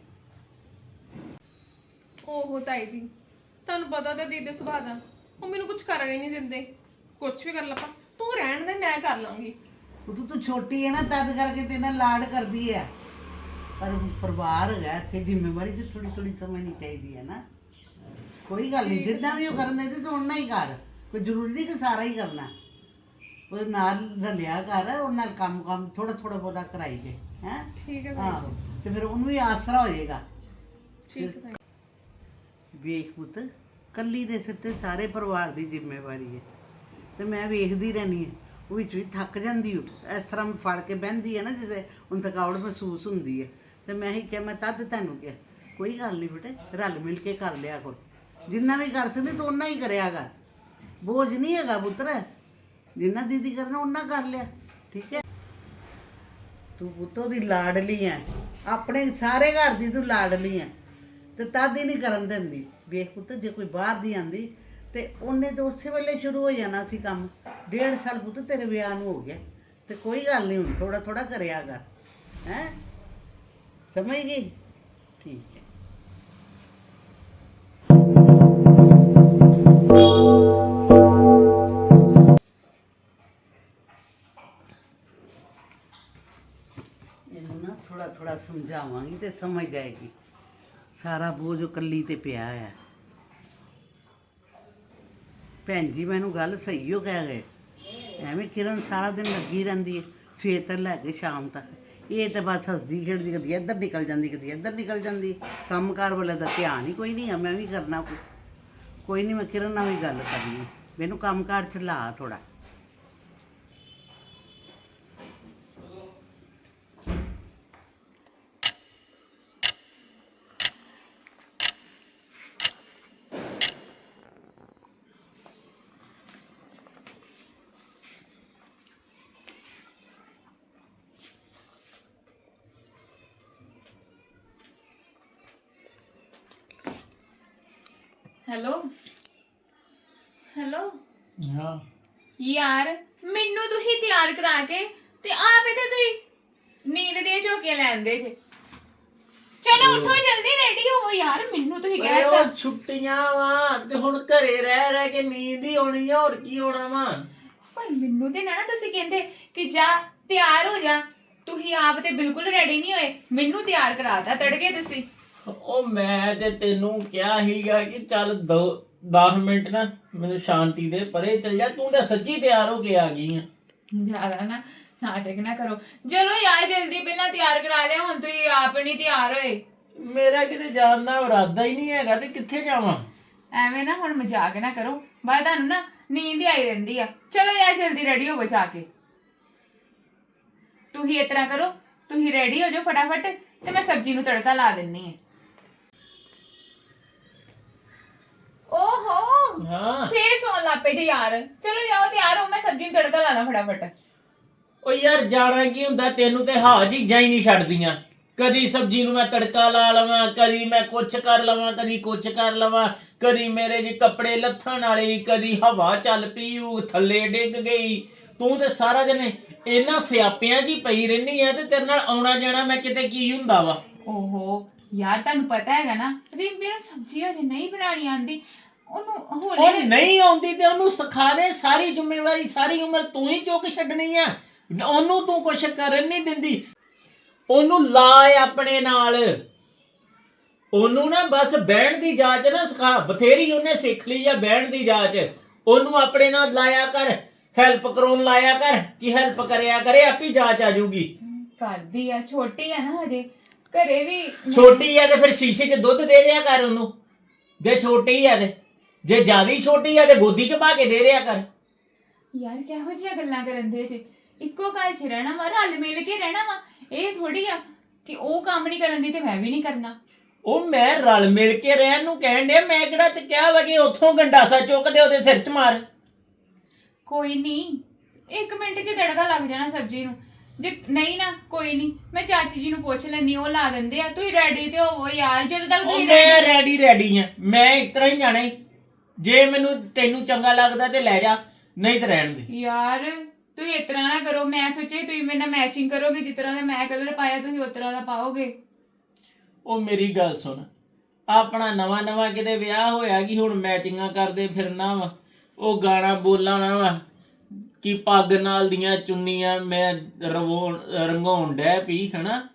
ਓਹੋ ਤਾਈ ਜੀ ਤੁਹਾਨੂੰ ਪਤਾ ਤਾਂ ਦੀਦੀ ਦੇ ਸੁਭਾਅ ਦਾ। ਉਹ ਮੈਨੂੰ ਕੁਝ ਕਰਨ ਹੀ ਨਹੀਂ ਦਿੰਦੇ। ਕੁਝ ਵੀ ਕਰ ਲੱਪਾ ਤੂੰ ਰਹਿਣ ਦੇ ਮੈਂ ਕਰ ਲਾਂਗੀ। ਉਹ ਤੂੰ ਤੂੰ ਛੋਟੀ ਹੈ ਨਾ ਤਦ ਕਰਕੇ ਤੇ ਨਾਲ ਲਾਡ ਕਰਦੀ ਹੈ। ਪਰ ਪਰਿਵਾਰ ਹੈਗਾ ਇੱਥੇ ਜ਼ਿੰਮੇਵਾਰੀ ਤੇ ਥੋੜੀ ਥੋੜੀ ਸਮਝਣੀ ਚਾਹੀਦੀ ਹੈ ਨਾ। ਕੋਈ ਗੱਲ ਨਹੀਂ ਜਿੱਦਾਂ ਵੀ ਉਹ ਕਰਨ ਦੇ ਤੇ ਤੂੰ ਓਨਾ ਹੀ ਕਰ। ਕੋਈ ਜ਼ਰੂਰੀ ਨਹੀਂ ਕਿ ਸਾਰਾ ਹੀ ਕਰਨਾ। ਉਹਦੇ ਨਾਲ ਰਲਿਆ ਕਰ ਉਹ ਨਾਲ ਕੰਮ ਕੰਮ ਥੋੜਾ ਥੋੜਾ ਬਹੁਤਾ ਕਰਾਈ ਦੇ ਹੈ? ਠੀਕ ਹੈ ਹਾਂ ਤੇ ਫਿਰ ਉਹਨੂੰ ਵੀ ਆਸਰਾ ਹੋ ਜਾਏਗਾ ਠੀਕ ਹੈ ਵੇਖ ਪੁੱਤ ਕੱਲੀ ਦੇ ਸਿਰ ਤੇ ਸਾਰੇ ਪਰਿਵਾਰ ਦੀ ਜ਼ਿੰਮੇਵਾਰੀ ਹੈ। ਤੇ ਮੈਂ ਵੇਖਦੀ ਰਹਿਣੀ ਹੈ, ਉਹ ਵਿੱਚ ਵੀ ਥੱਕ ਜਾਂਦੀ ਹੋ ਇਸ ਤਰ੍ਹਾਂ ਫੜ ਕੇ ਬਹਿੰਦੀ ਹੈ ਨਾ ਜਿਵੇਂ ਹੁਣ ਥਕਾਵਟ ਮਹਿਸੂਸ ਹੁੰਦੀ ਹੈ। ਤੇ ਮੈਂ ਹੀ ਕਿਹਾ, ਮੈਂ ਤਦ ਤੈਨੂੰ ਕਿਹਾ, ਕੋਈ ਗੱਲ ਨਹੀਂ ਬੇਟੇ, ਰਲ ਮਿਲ ਕੇ ਕਰ ਲਿਆ ਕੋਈ ਜਿੰਨਾ ਵੀ ਕਰ ਸਕਦੇ ਤੂੰ ਓਨਾ ਹੀ ਕਰਿਆ ਕਰ। ਬੋਝ ਨਹੀਂ ਹੈਗਾ ਪੁੱਤਰ, ਜਿੰਨਾ ਦੀਦੀ ਕਰਨਾ ਉਹਨਾਂ ਕਰ ਲਿਆ, ਠੀਕ ਹੈ? ਤੂੰ ਪੁੱਤੋ ਦੀ ਲਾਡਲੀ ਐ ਆਪਣੇ ਸਾਰੇ ਘਰ ਦੀ ਤੂੰ ਲਾਡਲੀ ਐ ਤੇ ਤਦ ਹੀ ਨਹੀਂ ਕਰਨ ਦਿੰਦੀ। ਵੇਖ ਪੁੱਤ ਜੇ ਕੋਈ ਬਾਹਰ ਦੀ ਆਂਦੀ, ਤੇ ਉਹਨੇ ਤਾਂ ਉਸੇ ਵੇਲੇ ਸ਼ੁਰੂ ਹੋ ਜਾਣਾ ਸੀ ਕੰਮ। ਡੇਢ ਸਾਲ ਪੁੱਤ ਤੇਰੇ ਵਿਆਹ ਨੂੰ ਹੋ ਗਿਆ। ਤੇ ਕੋਈ ਗੱਲ ਨਹੀਂ ਹੁਣ ਥੋੜਾ ਥੋੜਾ ਕਰਿਆ ਕਰ। ਹੈ? ਸਮਝ ਗਈ? ਠੀਕ ਹੈ। ਇਹਨੂੰ ਨਾ ਥੋੜਾ ਥੋੜਾ ਸਮਝਾਵਾਂਗੀ ਤੇ ਸਮਝ ਜਾਏਗੀ ਸਾਰਾ ਬੋਝ ਉਹ ਕੱਲੀ ਤੇ ਪਿਆ ਆ। ਭੈਣ ਜੀ, ਮੈਨੂੰ ਗੱਲ ਸਹੀ ਹੋ ਕਹਿ ਗਏ। ਐਵੇਂ ਕਿਰਨ ਸਾਰਾ ਦਿਨ ਲੱਗੀ ਰਹਿੰਦੀ ਹੈ ਸਵੇਰ ਤੋਂ ਲੈ ਕੇ ਸ਼ਾਮ ਤੱਕ। ਇਹ ਤਾਂ ਬਸ ਹੱਸਦੀ ਖੇਡਦੀ ਕਦੀ ਇੱਧਰ ਨਿਕਲ ਜਾਂਦੀ ਕਦੀ ਇੱਧਰ ਨਿਕਲ ਜਾਂਦੀ। ਕੰਮਕਾਰ ਵਾਲੇ ਦਾ ਧਿਆਨ ਹੀ ਕੋਈ ਨਹੀਂ ਆ, ਮੈਂ ਵੀ ਕਰਨਾ ਕੋਈ। ਨਹੀਂ, ਮੈਂ ਕਿਰਨ ਨਾਲ ਵੀ ਗੱਲ ਕਰਨੀ ਹੈ। ਮੈਨੂੰ ਕੰਮਕਾਰ ਚ ਲਾ ਥੋੜਾ ਯਾਰ ਮੈਨੂੰ ਤੁਸੀਂ ਤਿਆਰ ਕਰਾ ਕੇ ਤੇ ਆਪੇ ਤੇ ਤੁਸੀਂ ਨੀਂਦ ਦੀਆਂ ਝੋਕੀਆਂ ਲੈਂਦੇ ਜੇ। ਚਲੋ ਉਠੋ ਜਲਦੀ ਰੈਡੀ ਹੋਵੋ ਯਾਰ ਮੈਨੂੰ ਤੁਸੀਂ ਓਏ ਕਹਿਤਾ ਉਹ ਛੁੱਟੀਆਂ ਵਾ ਤੇ ਹੁਣ ਘਰੇ ਰਹਿ ਰਹਿ ਕੇ ਨੀਂਦ ਹੀ ਆਉਣੀ ਆ ਹੋਰ ਕੀ ਹੋਣਾ ਵਾ? ਪਰ ਮੈਨੂੰ ਤੇ ਨਾ ਨਾ ਤੁਸੀਂ ਕਹਿੰਦੇ ਕਿ ਜਾ ਤਿਆਰ ਹੋ ਜਾ। ਤੁਸੀਂ ਆਪ ਤੇ ਬਿਲਕੁਲ ਰੈਡੀ ਨਹੀਂ ਹੋਏ ਮੈਨੂੰ ਤਿਆਰ ਕਰਾਤਾ ਤੜਕੇ ਤੁਸੀਂ। ਉਹ ਮੈਂ ਤੇ ਤੈਨੂੰ ਕਿਹਾ ਹੀਗਾ ਕਿ ਚੱਲ 10 ਮਿੰਟ ਨਾ ਮੈਨੂੰ ਸ਼ਾਂਤੀ ਦੇ ਪਰੇ ਚੱਲ ਜਾ ਤੂੰ ਤਾਂ ਸੱਚੀ ਤਿਆਰ ਹੋ ਕੇ ਆ ਗਈ ਆ। ਜ਼ਿਆਦਾ ਨਾ ਨਾਟਕ ਨਾ ਕਰੋ। ਚਲੋ ਯਾਰ ਜਲਦੀ ਪਹਿਲਾਂ ਤਿਆਰ ਕਰਾ ਲਿਆ ਹੁਣ ਤੁਸੀਂ ਆਪ ਨਹੀਂ ਤਿਆਰ ਹੋਏ। ਮੇਰਾ ਕਿਤੇ ਜਾਣ ਦਾ ਇਰਾਦਾ ਹੀ ਨਹੀਂ ਹੈਗਾ ਤੇ ਕਿੱਥੇ ਜਾਵਾਂ? ਐਵੇਂ ਨਾ ਹੁਣ ਮਜ਼ਾਕ ਨਾ ਕਰੋ। ਬਾਅਦ ਤੁਹਾਨੂੰ ਨਾ ਨੀਂਦ ਹੀ ਆਈ ਰਹਿੰਦੀ ਆ। ਚਲੋ ਯਾਰ ਜਲਦੀ ਰੈਡੀ ਹੋਵੋ ਜਾ ਕੇ। ਤੁਸੀਂ ਇਸ ਤਰ੍ਹਾਂ ਕਰੋ ਤੁਸੀਂ ਰੈਡੀ ਹੋ ਜਾਓ ਫਟਾਫਟ ਤੇ ਮੈਂ ਸਬਜ਼ੀ ਨੂੰ ਤੜਕਾ ਲਾ ਦਿੰਨੀ ਆ। ਓਹੋ ਹਾਂ ਫੇਰ ਸੌਣ ਲੱਪੇ ਜੇ ਯਾਰ ਚਲੋ ਜਾਓ ਤਿਆਰ ਹੋ ਮੈਂ ਸਬਜ਼ੀ ਨੂੰ ਤੜਕਾ ਲਾਣਾ ਫਟਾਫਟ ਉਹ ਯਾਰ ਜਾਣਾ ਕੀ ਹੁੰਦਾ ਤੈਨੂੰ ਤੇ ਹਾਂ ਚੀਜ਼ਾਂ ਹੀ ਨਹੀਂ ਛੱਡਦੀਆਂ ਕਦੀ ਸਬਜ਼ੀ ਨੂੰ ਮੈਂ ਤੜਕਾ ਲਾ ਲਵਾਂ ਕਦੀ ਮੈਂ ਕੁਛ ਕਰ ਲਵਾਂ ਕਦੀ ਕੁਛ ਕਰ ਲਵਾਂ ਕਦੀ ਮੇਰੇ ਜੀ ਕੱਪੜੇ ਲੱਥਣ ਵਾਲੇ ਕਦੀ ਹਵਾ ਚੱਲ ਪਈ ਉਹ ਥੱਲੇ ਡਿੱਗ ਗਈ ਤੂੰ ਤੇ ਸਾਰਾ ਦਿਨ ਇਹਨਾਂ ਸਿਆਪਿਆਂ 'ਚ ਹੀ ਪਈ ਰਹਿਨੀ ਆ ਤੇ ਤੇਰੇ ਨਾਲ ਆਉਣਾ ਜਾਣਾ ਮੈਂ ਕਿਤੇ ਕੀ ਹੁੰਦਾ ਵਾ ਓਹੋ ਯਾਰ ਤੁਹਾਨੂੰ ਪਤਾ ਹੈਗਾ ਨਾ ਰਿੰਬੀ ਨੂੰ ਸਬਜ਼ੀ ਹਜੇ ਨਹੀਂ ਬਣਾਣੀ ਆਂਦੀ ਉਹਨੂੰ ਉਹ ਹੋਲੇ ਨਹੀਂ ਆਉਂਦੀ ਤੇ ਉਹਨੂੰ ਸਿਖਾ ਦੇ ਸਾਰੀ ਜ਼ਿੰਮੇਵਾਰੀ ਸਾਰੀ ਉਮਰ ਤੂੰ ਹੀ ਚੁੱਕ ਛੱਡਣੀ ਆ। ਉਹਨੂੰ ਤੂੰ ਕੁਛ ਕਰਨ ਨਹੀਂ ਦਿੰਦੀ। ਉਹਨੂੰ ਲਾ ਆਪਣੇ ਨਾਲ। ਉਹਨੂੰ ਨਾ ਬਸ ਬਹਿਣ ਦੀ ਜਾਚ ਨਾ ਸਿਖਾ। ਬਥੇਰੀ ਉਹਨੇ ਸਿੱਖ ਲਈ ਆ ਬਹਿਣ ਦੀ ਜਾਚ। ਉਹਨੂੰ ਆਪਣੇ ਨਾਲ ਲਾਇਆ ਕਰ। ਹੈਲਪ ਕਰਾਉਣ ਲਾਇਆ ਕਰ ਕਿ ਹੈਲਪ ਕਰਿਆ ਕਰੇ ਆਪੀ ਜਾਚ ਆ ਜਾਊਗੀ। ਕਰਦੀ ਆ ਛੋਟੀ ਆ ਨਾ ਹਜੇ। ਘਰੇ ਵੀ ਛੋਟੀ ਆ ਤੇ ਫਿਰ ਸ਼ੀਸ਼ੇ 'ਚ ਦੁੱਧ ਦੇ ਦਿਆ ਕਰ ਉਹਨੂੰ। ਜੇ ਛੋਟੀ ਆ ਤੇ। ਜੇ ਜਿਆਦੀ ਛੋਟੀ ਆ ਤੇ ਗੋਦੀ 'ਚ ਪਾ ਕੇ ਦੇ ਦਿਆ ਕਰ। ਯਾਰ ਕਿਹੋ ਜਿਹੀਆਂ ਗੱਲਾਂ ਕਰਨ ਦੇ ਜੇ? ਇੱਕੋ ਘਰ 'ਚ ਰਹਿਣਾ ਵਾ ਰਲ ਮਿਲ ਕੇ ਰਹਿਣਾ ਵਾ। ਇਹ ਥੋੜੀ ਆ ਕਿ ਉਹ ਕੰਮ ਨਹੀਂ ਕਰਨ ਦੀ ਤੇ ਮੈਂ ਵੀ ਨਹੀਂ ਕਰਨਾ। ਉਹ ਮੈਂ ਰਲ ਮਿਲ ਕੇ ਰਹਿਣ ਨੂੰ ਕਹਿਣ ਡਿਆ ਮੈਂ ਕਿਹੜਾ ਤੇ ਕਿਹਾ ਵਾ ਕਿ ਉੱਥੋਂ ਗੰਡਾਸਾ ਚੁੱਕ ਦੇ ਉਹਦੇ ਸਿਰ 'ਚ ਮਾਰ। ਕੋਈ ਨਹੀਂ ਇੱਕ ਮਿੰਟ 'ਚ ਤੜਕਾ ਲੱਗ ਜਾਣਾ ਸਬਜ਼ੀ ਨੂੰ। ਜੇ ਨਹੀਂ ਨਾ ਕੋਈ ਨਹੀਂ। ਮੈਂ ਚਾਚੀ ਜੀ ਨੂੰ ਪੁੱਛ ਲੈਣੀ ਉਹ ਲਾ ਦਿੰਦੇ ਆ। ਤੁਸੀਂ ਰੈਡੀ ਤੇ ਹੋਵੋ ਯਾਰ ਜਦੋਂ ਤੱਕ ਉਹ ਤੁਸੀਂ ਮੈਂ ready- ਰੈਡੀ ਰੈਡੀ ਆ। ਮੈਂ ਇਸ ਤਰ੍ਹਾਂ ਹੀ ਜਾਣਾ ਈ। ਜੇ ਮੈਨੂੰ ਤੈਨੂੰ ਚੰਗਾ ਲੱਗਦਾ ਤੇ ਲੈ ਜਾ ਨਹੀਂ ਤੇ ਰਹਿਣ ਦੇ। ਯਾਰ ਤੁਸੀਂ ਇਸ ਤਰ੍ਹਾਂ ਨਾ ਕਰੋ। ਮੈਂ ਸੋਚਿਆ ਤੁਸੀਂ ਮੇਰੇ ਨਾਲ ਮੈਚਿੰਗ ਕਰੋਗੇ ਜਿਸ ਤਰ੍ਹਾਂ ਦਾ ਮੈਂ ਕਲਰ ਪਾਇਆ ਤੁਸੀਂ ਉਸ ਤਰ੍ਹਾਂ ਦਾ ਪਾਓਗੇ। ਉਹ ਮੇਰੀ ਗੱਲ ਸੁਣ। ਆਪਣਾ ਨਵਾਂ ਨਵਾਂ ਕਿਤੇ ਵਿਆਹ ਹੋਇਆ ਕਿ ਹੁਣ ਮੈਚਿੰਗਾਂ ਕਰਦੇ ਫਿਰਨਾ ਵਾ? ਉਹ ਗਾਣਾ ਬੋਲਣਾ ਵਾ। ਕਿ ਪੱਗ ਨਾਲ ਦੀਆਂ ਚੁੰਨੀਆਂ ਮੈਂ ਰਵਾਉਣ ਰੰਗਾਉਣ ਡੈ ਪਈ ਹਨਾ?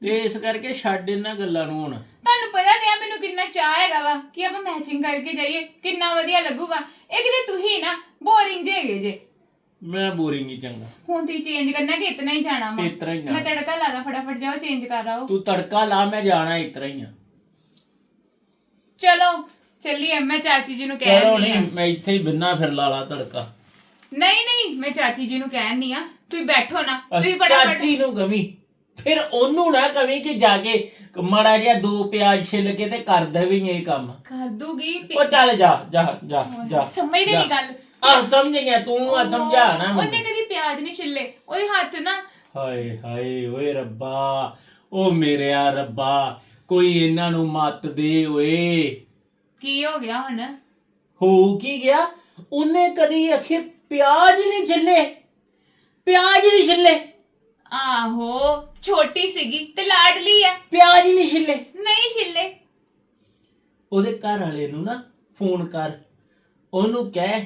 ਤੇ ਇਸ ਕਰਕੇ ਛੱਡ ਇਹਨਾਂ ਗੱਲਾਂ ਨੂੰ ਹੁਣ। ਤੁਹਾਨੂੰ ਪਤਾ ਤੇ ਆ ਮੈਨੂੰ ਕਿੰਨਾ ਚਾਹ ਹੈਗਾ ਵਾ ਕਿ ਆਪਾਂ ਮੈਚਿੰਗ ਕਰਕੇ ਜਾਈਏ ਕਿੰਨਾ ਵਧੀਆ ਲੱਗੂਗਾ। ਇਹ ਕਿਤੇ ਤੁਸੀਂ ਨਾ ਬੋਰਿੰਗ ਜੇ ਹੈਗੇ ਜੇ। ਮੈਂ ਬੋਰਿੰਗ ਨਹੀਂ ਚੰਗਾ। ਹੁਣ ਤੁਸੀਂ ਚੇਂਜ ਕਰਨਾ ਕਿ ਇਤਨਾ ਹੀ ਜਾਣਾ ਵਾ? ਇਤਨਾ ਹੀ ਮੈਂ ਜਾਣਾ ਤੜਕਾ ਲਾਦਾ ਫਟਾਫਟ ਜਾਓ ਚੇਂਜ ਕਰ ਆਓ। ਤੂੰ ਤੜਕਾ ਲਾ ਮੈਂ ਜਾਣਾ ਇਤਨਾ ਹੀ ਆ। ਚਲੋ ਚੱਲੀਏ। ਮੈਂ ਚਾਚੀ ਜੀ ਨੂੰ ਚਲੋ ਕਹਿਣੀ ਆ। ਨਹੀਂ ਮੈਂ ਇੱਥੇ ਹੀ ਬਿੰਨਾ ਫਿਰ ਲਾ ਲਾ ਤੜਕਾ। ਨਹੀਂ ਨਹੀਂ ਮੈਂ ਚਾਚੀ ਜੀ ਨੂੰ ਕਹਿਣੀ ਆ ਤੁਸੀਂ ਬੈਠੋ ਨਾ ਤੁਸੀਂ ਫਟਾਫਟ ਚਾਚੀ ਨੂੰ ਕਵੀ ਫਿਰ ਉਹਨੂੰ ਨਾ ਕਵੀ ਕਿ ਜਾ ਕੇ ਮਾੜਾ ਜਿਹਾ ਦੋ ਪਿਆਜ਼ ਛਿੱਲ ਕੇ ਤੇ ਕਰ ਦੇਵੀਂ ਇਹ ਕੰਮ। ਕਰ ਦੂਗੀ ਉਹ ਚੱਲ ਜਾ ਜਾ ਜਾ ਜਾ ਸਮਝਦੇ। ਨਹੀਂ ਗੱਲ। ਆ ਸਮਝ ਗਿਆ ਤੂੰ ਆ ਸਮਝਾ ਨਾ ਉਹਨੇ ਕਦੀ ਪਿਆਜ਼ ਨਹੀਂ ਛਿੱਲੇ ਉਹਦੇ ਹੱਥ ਨਾ। ਹਾਏ ਹਾਏ ਓਏ ਰੱਬਾ ਓ ਮੇਰਿਆ ਰੱਬਾ ਕੋਈ ਇਹਨਾਂ ਨੂੰ ਮੱਤ ਦੇ ਓਏ। ਕੀ ਹੋ ਗਿਆ ਹੁਣ? ਹੋ ਕੀ ਗਿਆ? ਉਹਨੇ ਕਦੀ ਅਖੇ ਪਿਆਜ਼ ਨਹੀਂ ਛਿੱਲੇ। ਪਿਆਜ਼ ਨਹੀਂ ਛਿੱਲੇ। ਆਹੋ ਛੋਟੀ ਸੀਗੀ ਤੇ ਲਾਡਲੀ ਆ। ਪਿਆਜ਼ ਨਹੀਂ ਛਿੱਲੇ। ਨਹੀਂ ਛਿੱਲੇ। ਉਹਦੇ ਘਰ ਵਾਲੇ ਨੂੰ ਨਾ ਫੋਨ ਕਰ। ਉਹਨੂੰ ਕਹਿ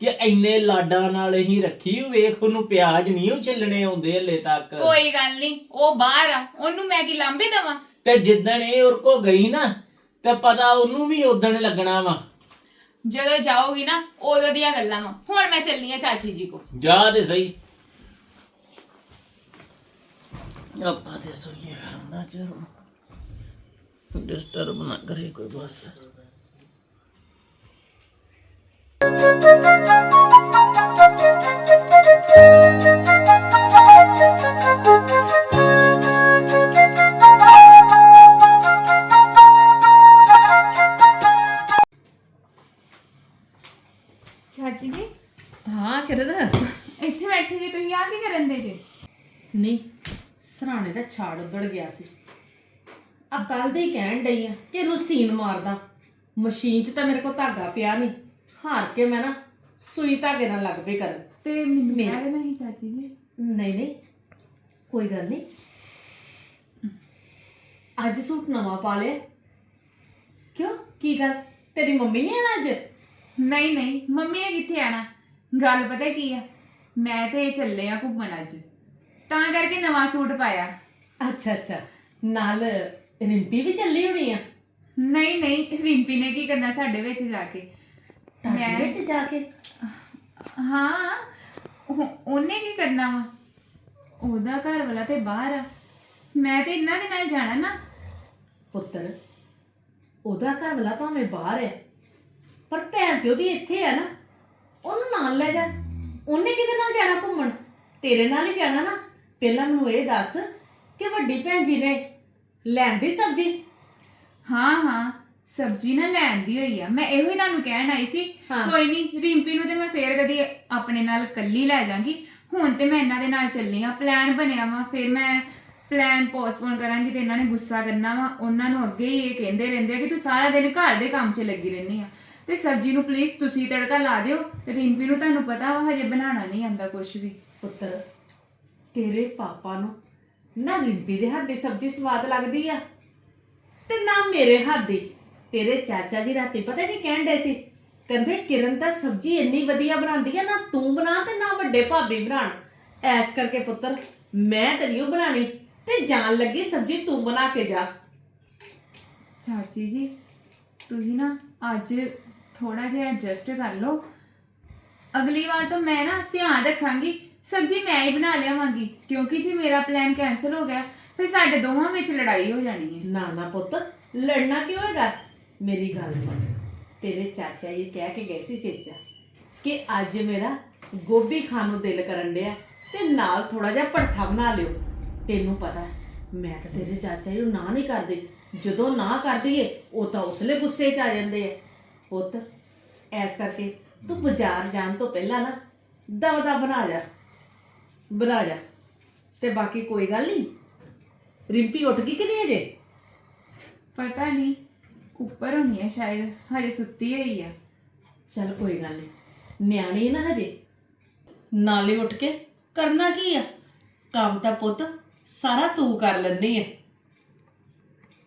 ਕਿ ਇੰਨੇ ਲਾਡਾਂ ਨਾਲ ਹੀ ਰੱਖੀ ਵੇਖ ਉਹਨੂੰ ਪਿਆਜ਼ ਨਹੀਂ ਉਹ ਛਿੱਲਣੇ ਆਉਂਦੇ ਹਲੇ ਤੱਕ। ਕੋਈ ਗੱਲ ਨਹੀਂ ਉਹ ਬਾਹਰ ਆ ਉਹਨੂੰ ਮੈਂ ਕੀ ਲਾਂਬੇ ਦਵਾਂ? ਤੇ ਜਿੱਦਣ ਇਹ ਉਹ ਕੋ ਗਈ ਨਾ ਤੇ ਪਤਾ ਉਹਨੂੰ ਵੀ ਉਦਣ ਲੱਗਣਾ ਵਾ। ਜਦੋਂ ਜਾਓਗੀ ਨਾ ਉਦੋਂ ਦੀਆਂ ਗੱਲਾਂ ਵਾ। ਹੁਣ ਮੈਂ ਚੱਲੀ ਆ ਚਾਚੀ ਜੀ ਕੋ ਜਾ ਤੇ ਸਹੀ। ਆਪਾਂ ਤੇ ਸੋਈਏ ਫਿਰ ਨਾ ਚਿਰ। ਡਿਸਟਰਬ ਨਾ ਕਰੇ ਕੋਈ ਬਸ। ਹਾਂ ਕਿਰਨ ਇੱਥੇ ਬੈਠੇ ਜੀ ਤੁਸੀਂ ਆ ਕੀ ਕਰਨ ਦੇ ਜੀ? ਨਹੀਂ ਸਰਾਣੇ ਦਾ ਛਾੜ ਉੱਧੜ ਗਿਆ ਸੀ। ਆ ਕੱਲ ਦੇ ਹੀ ਕਹਿਣ ਡਈ ਆ ਕਿ ਇਹਨੂੰ ਸੀਨ ਮਾਰਦਾ। ਮਸ਼ੀਨ 'ਚ ਤਾਂ ਮੇਰੇ ਕੋਲ ਧਾਗਾ ਪਿਆ ਨਹੀਂ। ਹਾਰ ਕੇ ਮੈਂ ਨਾ ਸੂਈ ਧਾਗੇ ਨਾਲ ਲੱਗ ਪਈ ਕਰਨ। ਤੇ ਮੈਨੂੰ ਮੇਰਾ- ਕਹਿ ਦੇਣਾ ਸੀ ਚਾਚੀ ਜੀ। ਨਹੀਂ ਨਹੀਂ ਕੋਈ ਗੱਲ ਨਹੀਂ। ਅੱਜ ਸੂਟ ਨਵਾਂ ਪਾ ਲਿਆ। ਕਿਉਂ? ਕੀ ਗੱਲ? ਤੇਰੀ ਮੰਮੀ ਨਹੀਂ ਆਣਾ ਅੱਜ? ਨਹੀਂ ਨਹੀਂ ਮੰਮੀ ਨੇ ਕਿੱਥੇ ਆਣਾ ਗੱਲ ਪਤਾ ਕੀ ਆ? ਮੈਂ ਤੇ ਚੱਲੇ ਆ ਘੁੰਮਣ ਅੱਜ। ਤਾਂ ਕਰਕੇ ਨਵਾਂ ਸੂਟ ਪਾਇਆ। ਅੱਛਾ ਅੱਛਾ। ਨਾਲ ਰਿੰਪੀ ਵੀ ਚੱਲੀ ਹੋਣੀ ਆ? ਨਹੀਂ ਨਹੀਂ। ਰਿੰਪੀ ਨੇ ਕੀ ਕਰਨਾ ਸਾਡੇ ਵਿੱਚ ਜਾ ਕੇ? ਤੁਹਾਡੇ ਮੈਂ- ਵਿੱਚ ਜਾ ਕੇ? ਹਾਂ। ਉਹ- ਉਹਨੇ ਕੀ ਕਰਨਾ ਵਾ? ਉਹਦਾ ਘਰ ਵਾਲਾ ਤੇ ਬਾਹਰ ਆ। ਮੈਂ ਤੇ ਇਹਨਾਂ ਦੇ ਨਾਲ ਜਾਣਾ ਨਾ। ਪੁੱਤਰ ਉਹਦਾ ਘਰ ਵਾਲਾ ਭਾਵੇਂ ਬਾਹਰ ਹੈ ਪਰ ਭੈਣ ਤੇ ਉਹਦੀ ਇੱਥੇ ਹੈ ਨਾ। ਉਹਨੂੰ ਨਾਲ ਲੈ ਜਾ। ਉਹਨੇ ਕਿਹਦੇ ਨਾਲ ਜਾਣਾ ਘੁੰਮਣ? ਤੇਰੇ ਨਾਲ ਹੀ ਜਾਣਾ ਨਾ। ਪਹਿਲਾਂ ਮੈਨੂੰ ਇਹ ਦੱਸ ਕਿ ਵੱਡੀ ਭੈਣ ਜੀ ਨੇ ਲੈਂਦੀ ਸਬਜ਼ੀ? ਹਾਂ ਹਾਂ। ਸਬਜ਼ੀ ਨਾ ਲੈਣ ਦੀ ਹੋਈ ਆ। ਮੈਂ ਇਹੋ ਹੀ ਤੁਹਾਨੂੰ ਕਹਿਣ ਆਈ ਸੀ। ਹਾਂ। ਕੋਈ ਨਹੀਂ ਰਿੰਪੀ ਨੂੰ ਤੇ ਮੈਂ ਫੇਰ ਕਦੀ ਆਪਣੇ ਨਾਲ ਕੱਲੀ ਲੈ ਜਾਾਂਗੀ ਹੁਣ ਤੇ ਮੈਂ ਇਹਨਾਂ ਦੇ ਨਾਲ ਚੱਲੀ ਆ। ਪਲਾਨ ਬਣਿਆ ਵਾ। ਫਿਰ ਮੈਂ ਪਲਾਨ ਪੋਸਟਪੋਨ ਕਰਾਂਗੀ ਤੇ ਇਹਨਾਂ ਨੇ ਗੁੱਸਾ ਕਰਨਾ ਵਾ। ਉਹਨਾਂ ਨੂੰ ਅੱਗੇ ਹੀ ਇਹ ਕਹਿੰਦੇ ਰਹਿੰਦੇ ਆ ਕਿ ਤੂੰ ਸਾਰਾ ਦਿਨ ਘਰ ਦੇ ਕੰਮ 'ਚ ਲੱਗੀ ਰਹਿੰਦੀ ਆ। ਤੇ ਸਬਜ਼ੀ ਨੂੰ ਪਲੀਜ਼ ਤੁਸੀਂ ਤੜਕਾ ਲਾ ਦਿਓ। ਰਿੰਪੀ ਨੂੰ ਤੁਹਾਨੂੰ ਪਤਾ ਵਾ ਹਜੇ ਬਣਾਉਣਾ ਨਹੀਂ ਆਂਦਾ ਕੁਝ ਵੀ। ਪੁੱਤਰ ਤੇਰੇ ਪਾਪਾ ਨੂੰ ਨਾ ਰਿੰਪੀ ਦੇ ਹੱਥ ਦੀ ਸਬਜ਼ੀ ਸਵਾਦ ਲੱਗਦੀ ਆ ਤੇ ਨਾ ਮੇਰੇ ਹੱਥ ਦੀ। ਤੇਰੇ ਚਾਚਾ ਜੀ ਰਾਤੀ ਪਤਾ ਕੀ ਕਹਿਣ ਡੇ ਸੀ? ਕਹਿੰਦੇ ਕਿਰਨ ਤਾਂ ਸਬਜ਼ੀ ਇੰਨੀ ਵਧੀਆ ਬਣਾਉਂਦੀ ਆ ਨਾ ਤੂੰ ਬਣਾ ਤੇ ਨਾ ਵੱਡੇ ਭਾਬੀ ਬਣਾਣ ਐਸ ਕਰਕੇ ਪੁੱਤਰ ਮੈਂ ਤੇ ਨਹੀਂ ਬਣਾਣੀ ਤੇ ਜਾਣ ਲੱਗੀ ਸਬਜ਼ੀ ਤੂੰ ਬਣਾ ਕੇ ਜਾ। ਚਾਚੀ ਜੀ ਤੁਸੀਂ ਨਾ ਅੱਜ ਥੋੜਾ ਜਿਹਾ ਐਡਜਸਟ ਕਰ ਲਓ। ਅਗਲੀ ਵਾਰ ਤੋਂ ਮੈਂ ਨਾ ਧਿਆਨ ਰੱਖਾਂਗੀ ਸਬਜ਼ੀ ਮੈਂ ਹੀ ਬਣਾ ਲਿਆਵਾਂਗੀ ਕਿਉਂਕਿ ਜੇ ਮੇਰਾ ਪਲਾਨ ਕੈਨਸਲ ਹੋ ਗਿਆ ਫਿਰ ਸਾਡੇ ਦੋਵਾਂ ਵਿੱਚ ਲੜਾਈ ਹੋ ਜਾਣੀ ਹੈ। ਨਾ ਨਾ ਪੁੱਤ ਲੜਨਾ ਕਿਉਂ ਹੈਗਾ? ਮੇਰੀ ਗੱਲ ਸੁਣ। ਤੇਰੇ ਚਾਚਾ ਜੀ ਕਹਿ ਕੇ ਗਏ ਸੀ ਚੇਚਾ ਕਿ ਅੱਜ ਮੇਰਾ ਗੋਭੀ ਖਾਣ ਨੂੰ ਦਿਲ ਕਰਨ ਡਿਆ ਤੇ ਨਾਲ ਥੋੜਾ ਜਿਹਾ ਭੜਥਾ ਬਣਾ ਲਿਓ। ਤੈਨੂੰ ਪਤਾ ਹੈ, ਮੈਂ ਤਾਂ ਤੇਰੇ ਚਾਚਾ ਜੀ ਨੂੰ ਨਾ ਨਹੀਂ ਕਰਦੀ। ਜਦੋਂ ਨਾ ਕਰਦੀ ਏ ਉਹ ਤਾਂ ਉਸਲੇ ਗੁੱਸੇ 'ਚ ਆ ਜਾਂਦੇ ਆ। ਪੁੱਤ ਐਸ ਕਰਕੇ ਤੂੰ ਬਾਜ਼ਾਰ ਜਾਣ ਤੋਂ ਪਹਿਲਾਂ ਨਾ ਦਵਦਾ ਬਣਾ ਜਾ ਬਣਾ ਜਾ। ਤੇ ਬਾਕੀ ਕੋਈ ਗੱਲ ਨਹੀਂ ਰਿੰਪੀ ਉੱਠ ਗਈ ਕਿ ਨਹੀਂ ਅਜੇ? ਪਤਾ ਨਹੀਂ ਉੱਪਰ ਹੋਣੀ ਹੈ ਸ਼ਾਇਦ ਹਜੇ ਸੁੱਤੀ ਹੋਈ ਆ। ਚਲ ਕੋਈ ਗੱਲ ਨਹੀਂ ਨਿਆਣੀ ਨਾ ਹਜੇ। ਨਾਲੇ ਉੱਠ ਕੇ ਕਰਨਾ ਕੀ ਆ? ਕੰਮ ਤਾਂ ਪੁੱਤ ਸਾਰਾ ਤੂੰ ਕਰ ਲੈਣੀ ਹੈ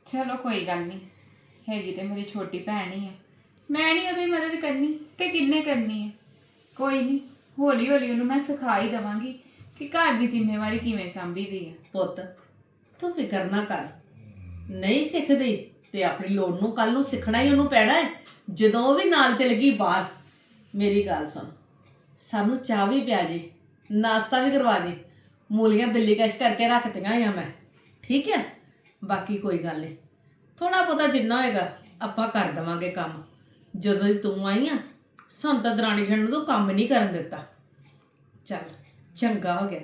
ਚਲੋ ਕੋਈ ਗੱਲ ਨਹੀਂ ਹੈਗੀ ਤੇ ਮੇਰੀ ਛੋਟੀ ਭੈਣ ਹੀ ਆ। ਮੈਂ ਨਹੀਂ ਉਹਦੀ ਮਦਦ ਕਰਨੀ ਤੇ ਕਿੰਨੇ ਕਰਨੀ ਹੈ ਕੋਈ ਨਹੀਂ ਹੌਲੀ ਹੌਲੀ ਉਹਨੂੰ ਮੈਂ ਸਿਖਾ ਹੀ ਦਵਾਂਗੀ ਕਿ ਘਰ ਦੀ ਜ਼ਿੰਮੇਵਾਰੀ ਕਿਵੇਂ ਸੰਭੀਦੀ ਹੈ ਪੁੱਤ, ਤੂੰ ਫਿਕਰ ਨਾ ਕਰ। ਨਹੀਂ ਸਿੱਖਦੀ ਤੇ ਆਪਣੀ ਲੋੜ ਨੂੰ ਕੱਲ ਨੂੰ ਸਿੱਖਣਾ ਹੀ ਉਹਨੂੰ ਪੈਣਾ ਹੈ। ਜਦੋਂ ਉਹ ਵੀ ਨਾਲ ਚਲ ਗਈ ਬਾਹਰ। ਮੇਰੀ ਗੱਲ ਸੁਣ। ਸਾਨੂੰ ਚਾਹ ਵੀ ਪਿਆ ਜੇ, ਨਾਸ਼ਤਾ ਵੀ ਕਰਵਾ ਦੇ। ਮੂਲੀਆਂ ਬਿੱਲੀ ਕਸ਼ ਕਰਕੇ ਰੱਖਤੀਆਂ ਆ ਮੈਂ। ਠੀਕ ਹੈ? ਬਾਕੀ ਕੋਈ ਗੱਲ ਨਹੀਂ ਥੋੜਾ ਬਹੁਤਾ ਜਿੰਨਾ ਹੋਏਗਾ, ਆਪਾਂ ਕਰ ਦਵਾਂਗੇ ਕੰਮ। ਜਦੋਂ ਦੀ ਤੂੰ ਆਈ ਆ ਸਾਨੂੰ ਤਾਂ ਦਰਾਣੀ ਜਣ ਨੂੰ ਤੂੰ ਕੰਮ ਨਹੀਂ ਕਰਨ ਦਿੱਤਾ। ਚੱਲ ਚੰਗਾ ਹੋ ਗਿਆ।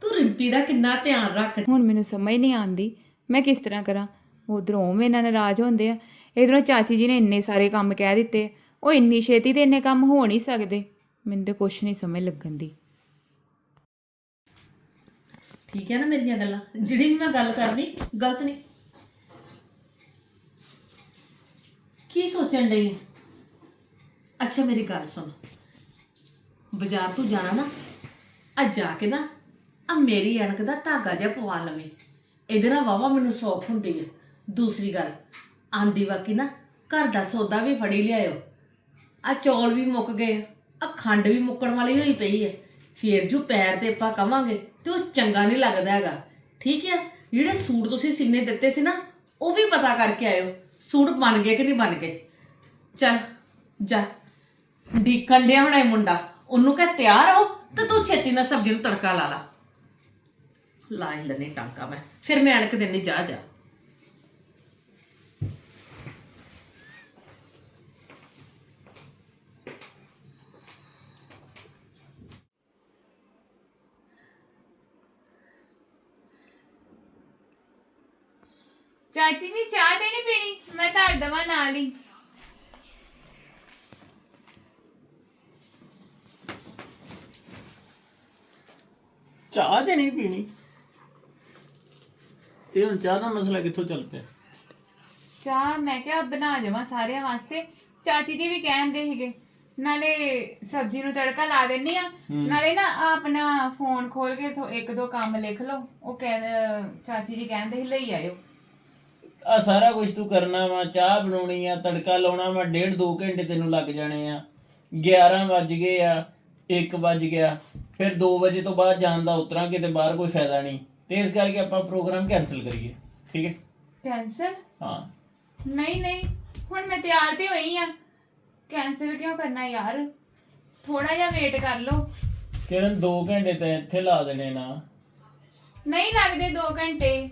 ਤੂੰ ਰਿੰਪੀ ਦਾ ਕਿੰਨਾ ਧਿਆਨ ਰੱਖ। ਹੁਣ ਮੈਨੂੰ ਸਮਝ ਨਹੀਂ ਆਉਂਦੀ ਮੈਂ ਕਿਸ ਤਰ੍ਹਾਂ ਕਰਾਂ? ਉਧਰੋਂ ਮੇਰੇ ਨਾਲ ਨਾਰਾਜ਼ ਹੁੰਦੇ ਆ। ਇਧਰੋਂ ਚਾਚੀ ਜੀ ਨੇ ਇੰਨੇ ਸਾਰੇ ਕੰਮ ਕਹਿ ਦਿੱਤੇ। ਉਹ ਇੰਨੀ ਛੇਤੀ ਤੇ ਇੰਨੇ ਕੰਮ ਹੋ ਨਹੀਂ ਸਕਦੇ। ਮੈਨੂੰ ਤੇ ਕੁਛ ਨਹੀਂ ਸਮਝ ਲੱਗਣ ਦੀ। ਠੀਕ ਹੈ ਨਾ ਮੇਰੀਆਂ ਗੱਲਾਂ? ਜਿਹੜੀ ਵੀ ਮੈਂ ਗੱਲ ਕਰਦੀ ਗਲਤ ਨਹੀਂ। ਕੀ ਸੋਚਣ ਡਈ ਹੈ ਅੱਛਾ, ਮੇਰੀ ਗੱਲ ਸੁਣ। ਬਾਜ਼ਾਰ ਤੋਂ ਜਾਣਾ ਨਾ, ਅੱਜ ਜਾ ਕੇ ਨਾ ਆ ਮੇਰੀ ਅਣਕ ਦਾ ਧਾਗਾ ਜਿਹਾ ਪਵਾ ਲਵੇਂ। ਇਹਦੇ ਨਾਲ ਵਾਵਾ ਮੈਨੂੰ ਸੌਖ ਹੁੰਦੀ ਹੈ ਦੂਸਰੀ ਗੱਲ, ਆਂਦੀ ਵਾਕੀ ਨਾ, ਘਰ ਦਾ ਸੌਦਾ ਵੀ ਫੜੀ ਲਿਆਇਓ। ਆ ਚੌਲ ਵੀ ਮੁੱਕ ਗਏ ਆ ਖੰਡ ਵੀ ਮੁੱਕਣ ਵਾਲੀ ਹੋਈ ਪਈ ਹੈ ਫੇਰ ਜੋ ਪੈਰ ਤੇ ਆਪਾਂ ਕਵਾਂਗੇ ਤੇ ਉਹ ਚੰਗਾ ਨਹੀਂ ਲੱਗਦਾ ਹੈਗਾ। ਠੀਕ ਹੈ ਜਿਹੜੇ ਸੂਟ ਤੁਸੀਂ ਸੀਨੇ ਦਿੱਤੇ ਸੀ ਨਾ, ਉਹ ਵੀ ਪਤਾ ਕਰਕੇ ਆਇਓ। ਸੂਟ ਬਣ ਗਏ ਕਿ ਨਹੀਂ ਬਣ ਗਏ? ਚੱਲ, ਜਾ। ਡੀਕਣ ਡਿਆ ਹੋਣਾ ਇਹ ਮੁੰਡਾ। ਉਹਨੂੰ ਕਹ, ਤਿਆਰ ਹੋ ਤੇ ਤੂੰ ਛੇਤੀ ਨਾਲ ਸਬਜ਼ੀ ਨੂੰ ਤੜਕਾ ਲਾ ਲਾ। ਲਾਈ ਲੈਣੇ ਟਾਂਕਾ ਮੈਂ। ਫਿਰ ਮੈਂ ਅਣਕ ਦੇਣੀ ਜਾ ਜਾ। ਚਾਚੀ ਜੀ, ਚਾਹ ਤੇ ਨਹੀਂ ਪੀਣੀ? ਮੈਂ ਧਰ ਦਵਾਂ ਨਾਲ ਹੀ। ਚਾਹ ਤੇ ਨਹੀਂ ਪੀਣੀ। ਇਹ ਹੁਣ ਚਾਹ ਦਾ ਮਸਲਾ ਕਿੱਥੋਂ ਚੱਲ ਪਿਆ? ਚਾਹ ਮੈਂ ਕਿਹਾ ਬਣਾ ਜਾਵਾਂ ਸਾਰਿਆਂ ਵਾਸਤੇ। ਚਾਚੀ ਜੀ ਵੀ ਕਹਿੰਦੇ ਸੀਗੇ ਨਾਲੇ ਸਬਜ਼ੀ ਨੂੰ ਤੜਕਾ ਲਾ ਦਿੰਨੀ ਆ। ਨਾਲੇ ਨਾ ਆਹ ਆਪਣਾ ਫੋਨ ਖੋਲ ਕੇ ਥੋ- ਇੱਕ ਦੋ ਕੰਮ ਲਿਖ ਲਓ। ਉਹ ਕਹਿ ਚਾਚੀ ਜੀ ਕਹਿੰਦੇ ਸੀ ਲਈ ਆਇਓ। ਆ ਸਾਰਾ ਕੁਝ ਤੂੰ ਕਰਨਾ ਵਾ ਚਾਹ ਬਣਾਉਣੀ ਆ ਤੜਕਾ ਲਾਉਣਾ ਵਾ ਡੇਢ ਦੋ ਘੰਟੇ ਤੈਨੂੰ ਲੱਗ ਜਾਣੇ ਆ। 11 ਵੱਜ ਗਏ ਆ 1 ਵੱਜ ਗਿਆ। ਫਿਰ 2 ਵਜੇ ਤੋਂ ਬਾਅਦ ਜਾਣ ਦਾ ਉਤਰਾਂਗੇ ਤੇ ਬਾਹਰ ਕੋਈ ਫਾਇਦਾ ਨਹੀਂ। ਤੇ ਇਸ ਕਰਕੇ ਆਪਾਂ ਪ੍ਰੋਗਰਾਮ ਕੈਨਸਲ ਕਰੀਏ। ਠੀਕ ਹੈ? ਕੈਂਸਲ? ਹਾਂ। ਨਹੀਂ ਨਹੀਂ। ਹੁਣ ਮੈਂ ਤਿਆਰ ਤੇ ਹੋਈ ਆ। ਕੈਂਸਲ ਕਿਉਂ ਕਰਨਾ ਯਾਰ? ਥੋੜਾ ਜਿਹਾ ਵੇਟ ਕਰ ਲਓ। ਕਿਰਨ 2 ਘੰਟੇ ਤੇ ਇੱਥੇ ਲਾ ਦੇਣੇ ਨਾ। ਨਹੀਂ ਲੱਗਦੇ 2 ਘੰਟੇ।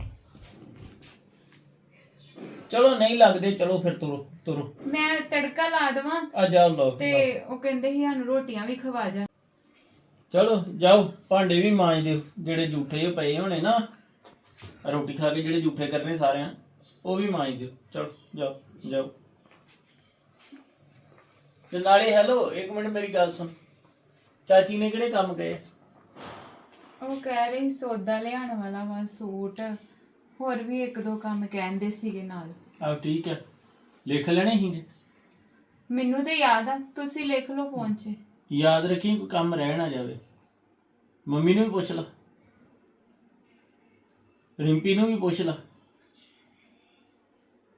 ਚਲੋ ਨਹੀਂ ਲੱਗਦੇ ਚਲੋ ਫਿਰ ਤੁਰੋ ਤੁਰੋ। ਮੈਂ ਤੜਕਾ ਲਾ ਦੇਵਾਂ ਆ ਜਾਓ ਲਓ। ਤੇ ਉਹ ਕਹਿੰਦੇ ਸੀ ਸਾਨੂੰ ਰੋਟੀਆਂ ਵੀ ਖਵਾ ਜਾ। ਚਲੋ ਜਾਓ ਭਾਂਡੇ ਵੀ ਮਾਂਜ ਦਿਓ ਜਿਹੜੇ ਝੂਠੇ ਪਏ ਹੋਣੇ ਨਾ ਰੋਟੀ ਖਾ ਕੇ ਜਿਹੜੇ ਝੂਠੇ ਕਰਨੇ ਸਾਰਿਆਂ ਉਹ ਵੀ ਮਾਂਜ ਦਿਓ। ਚਲੋ ਜਾਓ ਜਾਓ। ਤੇ ਨਾਲੇ ਹੈਲੋ ਇੱਕ ਮਿੰਟ ਮੇਰੀ ਗੱਲ ਸੁਣ। ਚਾਚੀ ਨੇ ਕਿਹੜੇ ਕੰਮ ਕਹੇ? ਉਹ ਕਹਿ ਰਹੀ ਸੌਦਾ ਲਿਆਉਣ ਵਾਲਾ ਵਾ ਸੂਟ। ਹੋਰ ਵੀ ਇੱਕ ਦੋ ਕੰਮ ਕਹਿੰਦੇ ਸੀਗੇ ਨਾਲ। ਆ ਠੀਕ ਹੈ। ਲਿਖ ਲੈਣੇ ਹੀਗੇ ਮੈਨੂੰ ਤੇ ਯਾਦ ਆ ਤੁਸੀਂ ਲਿਖ ਲਓ ਫੋਨ 'ਚ। ਯਾਦ ਰੱਖੀ ਕੋਈ ਕੰਮ ਰਹਿ ਨਾ ਜਾਵੇ। ਮੰਮੀ ਨੂੰ ਵੀ ਪੁੱਛ ਲਾ। ਰਿੰਪੀ ਨੂੰ ਵੀ ਪੁੱਛ ਲਾ।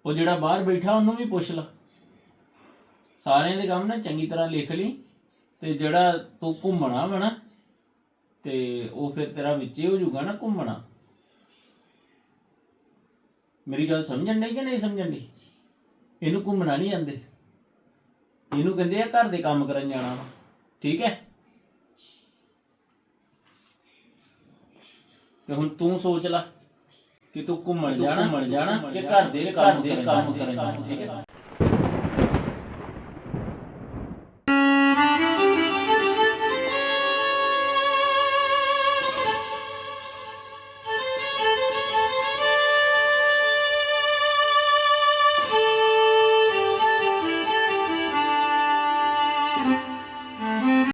ਉਹ ਜਿਹੜਾ ਬਾਹਰ ਬੈਠਾ, ਉਹਨੂੰ ਵੀ ਪੁੱਛ ਲਾ। ਸਾਰਿਆਂ ਦੇ ਕੰਮ ਨਾ ਚੰਗੀ ਤਰ੍ਹਾਂ ਲਿਖ ਲਈ ਤੇ ਜਿਹੜਾ ਤੂੰ ਘੁੰਮਣਾ ਵਾ ਨਾ, ਤੇ ਉਹ ਫਿਰ ਤੇਰਾ ਵਿੱਚੇ ਹੋ ਜਾਊਗਾ ਨਾ ਘੁੰਮਣਾ। ਮੇਰੀ ਗੱਲ ਸਮਝਣ ਨਹੀਂ ਕਿ ਨਹੀਂ ਸਮਝਣ ਦੀ ਇਹਨੂੰ ਘੁੰਮਣਾ ਨਹੀਂ ਆਂਦੇ। ਇਹਨੂੰ ਕਹਿੰਦੇ ਆ ਘਰ ਦੇ ਕੰਮ ਕਰਨ ਜਾਣਾ ਵਾ। ਠੀਕ ਹੈ? ਤੇ ਹੁਣ ਤੂੰ ਸੋਚ ਲੈ ਕਿ ਤੂੰ ਘੁੰਮਣ ਜਾਣਾ ਘੁੰਮਣ ਜਾਣਾ ਕਿ ਘਰ ਦੇ ਕੰਮ ਦੇ ਕੰਮ ਕਰਨ ਜਾਣਾ ਠੀਕ ਹੈ?